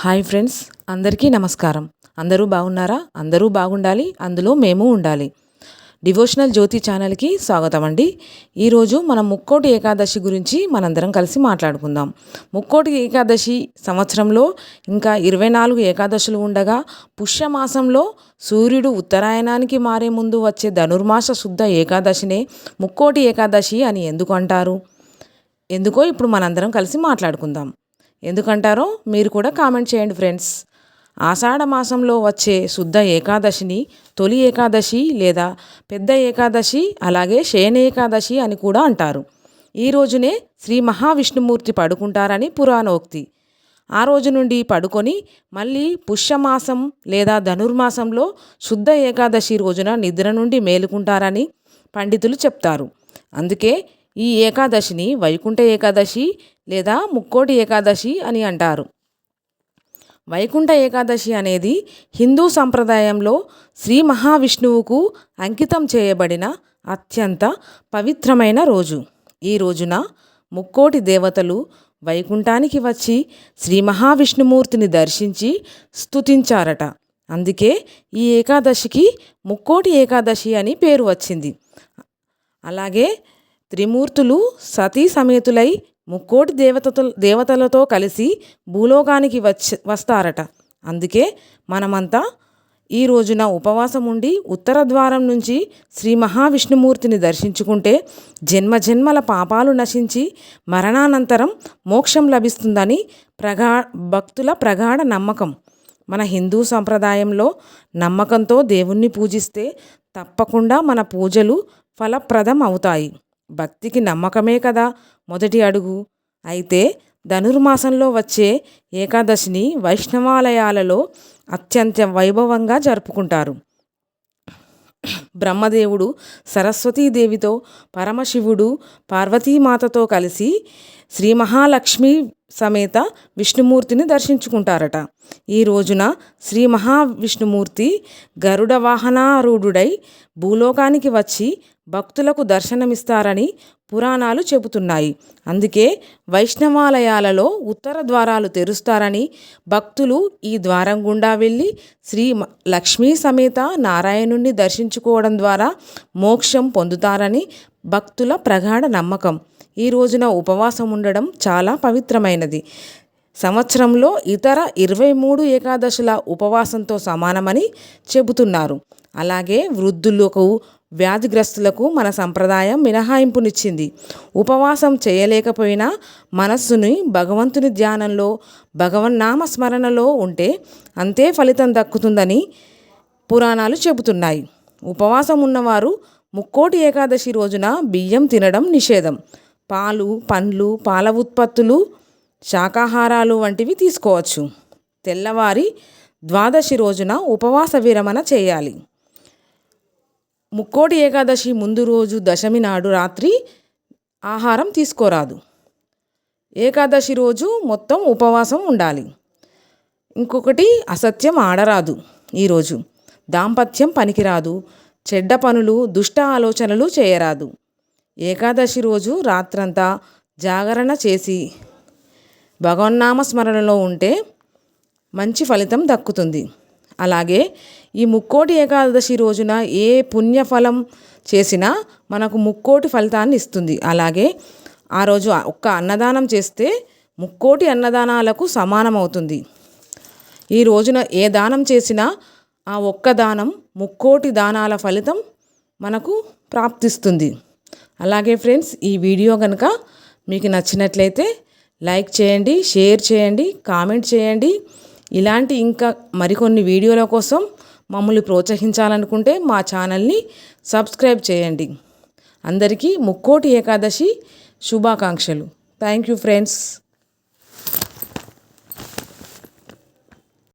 Hi friends అందరికీ నమస్కారం. అందరూ బాగున్నారా? అందరూ బాగుండాలి అందులో మేము ఉండాలి. డివోషనల్ జ్యోతి ఛానల్కి స్వాగతం అండి. ఈరోజు మనం ముక్కోటి ఏకాదశి గురించి మనందరం కలిసి మాట్లాడుకుందాం. ముక్కోటి ఏకాదశి సంవత్సరంలో ఇంకా ఇరవై నాలుగు ఏకాదశులు ఉండగా పుష్యమాసంలో సూర్యుడు ఉత్తరాయణానికి మారే ముందు వచ్చే ధనుర్మాస శుద్ధ ఏకాదశినే ముక్కోటి ఏకాదశి అని ఎందుకు అంటారు? ఎందుకో ఇప్పుడు మనందరం కలిసి మాట్లాడుకుందాం. ఎందుకంటారో మీరు కూడా కామెంట్ చేయండి ఫ్రెండ్స్. ఆషాఢ మాసంలో వచ్చే శుద్ధ ఏకాదశిని తొలి ఏకాదశి లేదా పెద్ద ఏకాదశి అలాగే శయన ఏకాదశి అని కూడా అంటారు. ఈ రోజునే శ్రీ మహావిష్ణుమూర్తి పడుకుంటారని పురాణోక్తి. ఆ రోజు నుండి పడుకొని మళ్ళీ పుష్యమాసం లేదా ధనుర్మాసంలో శుద్ధ ఏకాదశి రోజున నిద్ర నుండి మేలుకుంటారని పండితులు చెప్తారు. అందుకే ఈ ఏకాదశిని వైకుంఠ ఏకాదశి లేదా ముక్కోటి ఏకాదశి అని అంటారు. వైకుంఠ ఏకాదశి అనేది హిందూ సంప్రదాయంలో శ్రీ మహావిష్ణువుకు అంకితం చేయబడిన అత్యంత పవిత్రమైన రోజు. ఈ రోజున ముక్కోటి దేవతలు వైకుంఠానికి వచ్చి శ్రీ మహావిష్ణుమూర్తిని దర్శించి స్తుతించారట. అందుకే ఈ ఏకాదశికి ముక్కోటి ఏకాదశి అని పేరు వచ్చింది. అలాగే త్రిమూర్తులు సతీ సమేతులై ముక్కోటి దేవతతో దేవతలతో కలిసి భూలోకానికి వచ్చి వస్తారట. అందుకే మనమంతా ఈ రోజున ఉపవాసం ఉండి ఉత్తర ద్వారం నుంచి శ్రీ మహావిష్ణుమూర్తిని దర్శించుకుంటే జన్మజన్మల పాపాలు నశించి మరణానంతరం మోక్షం లభిస్తుందని ప్రగా భక్తుల ప్రగాఢ నమ్మకం. మన హిందూ సంప్రదాయంలో నమ్మకంతో దేవుణ్ణి పూజిస్తే తప్పకుండా మన పూజలు ఫలప్రదం అవుతాయి భక్తికి నమ్మకమే కదా? మొదటి అడుగు. అయితే ధనుర్మాసంలో వచ్చే ఏకాదశిని వైష్ణవాలయాలలో అత్యంత వైభవంగా జరుపుకుంటారు. బ్రహ్మదేవుడు సరస్వతీదేవితో పరమశివుడు పార్వతీమాతతో కలిసి శ్రీ మహాలక్ష్మి సమేత విష్ణుమూర్తిని దర్శించుకుంటారట. ఈ రోజున శ్రీ మహావిష్ణుమూర్తి గరుడ వాహనారూఢుడై భూలోకానికి వచ్చి భక్తులకు దర్శనమిస్తారని పురాణాలు చెబుతున్నాయి. అందుకే వైష్ణవాలయాలలో ఉత్తర ద్వారాలు తెరుస్తారని భక్తులు ఈ ద్వారం గుండా వెళ్ళి శ్రీ లక్ష్మీ సమేత నారాయణుణ్ణి దర్శించుకోవడం ద్వారా మోక్షం పొందుతారని భక్తుల ప్రగాఢ నమ్మకం. ఈ రోజున ఉపవాసం ఉండడం చాలా పవిత్రమైనది. సంవత్సరంలో ఇతర ఇరవై మూడు ఏకాదశుల ఉపవాసంతో సమానమని చెబుతున్నారు. అలాగే వృద్ధులకు వ్యాధిగ్రస్తులకు మన సంప్రదాయం మినహాయింపునిచ్చింది. ఉపవాసం చేయలేకపోయినా మనస్సుని భగవంతుని ధ్యానంలో భగవన్నామ స్మరణలో ఉంటే అంతే ఫలితం దక్కుతుందని పురాణాలు చెబుతున్నాయి. ఉపవాసం ఉన్నవారు ముక్కోటి ఏకాదశి రోజున బియ్యం తినడం నిషేధం. పాలు పండ్లు పాల ఉత్పత్తులు శాకాహారాలు వంటివి తీసుకోవచ్చు. తెల్లవారి ద్వాదశి రోజున ఉపవాస విరమణ చేయాలి. ముక్కోటి ఏకాదశి ముందు రోజు దశమి నాడు రాత్రి ఆహారం తీసుకోరాదు. ఏకాదశి రోజు మొత్తం ఉపవాసం ఉండాలి. ఇంకొకటి అసత్యం ఆడరాదు. ఈరోజు దాంపత్యం పనికిరాదు చెడ్డ పనులు దుష్ట ఆలోచనలు చేయరాదు. ఏకాదశి రోజు రాత్రంతా జాగరణ చేసి భగవన్నామ స్మరణలో ఉంటే మంచి ఫలితం దక్కుతుంది. అలాగే ఈ ముక్కోటి ఏకాదశి రోజున ఏ పుణ్యఫలం చేసినా మనకు ముక్కోటి ఫలితాన్ని ఇస్తుంది. అలాగే ఆ రోజు ఒక్క అన్నదానం చేస్తే ముక్కోటి అన్నదానాలకు సమానమవుతుంది. ఈ రోజున ఏ దానం చేసినా ఆ ఒక్క దానం ముక్కోటి దానాల ఫలితం మనకు ప్రాప్తిస్తుంది. అలాగే ఫ్రెండ్స్ ఈ వీడియో కనుక మీకు నచ్చినట్లయితే లైక్ చేయండి షేర్ చేయండి కామెంట్ చేయండి. ఇలాంటి ఇంకా మరికొన్ని వీడియోల కోసం మమ్మల్ని ప్రోత్సహించాలనుకుంటే మా ఛానల్ని సబ్స్క్రైబ్ చేయండి. అందరికీ ముక్కోటి ఏకాదశి శుభాకాంక్షలు. Thank you friends.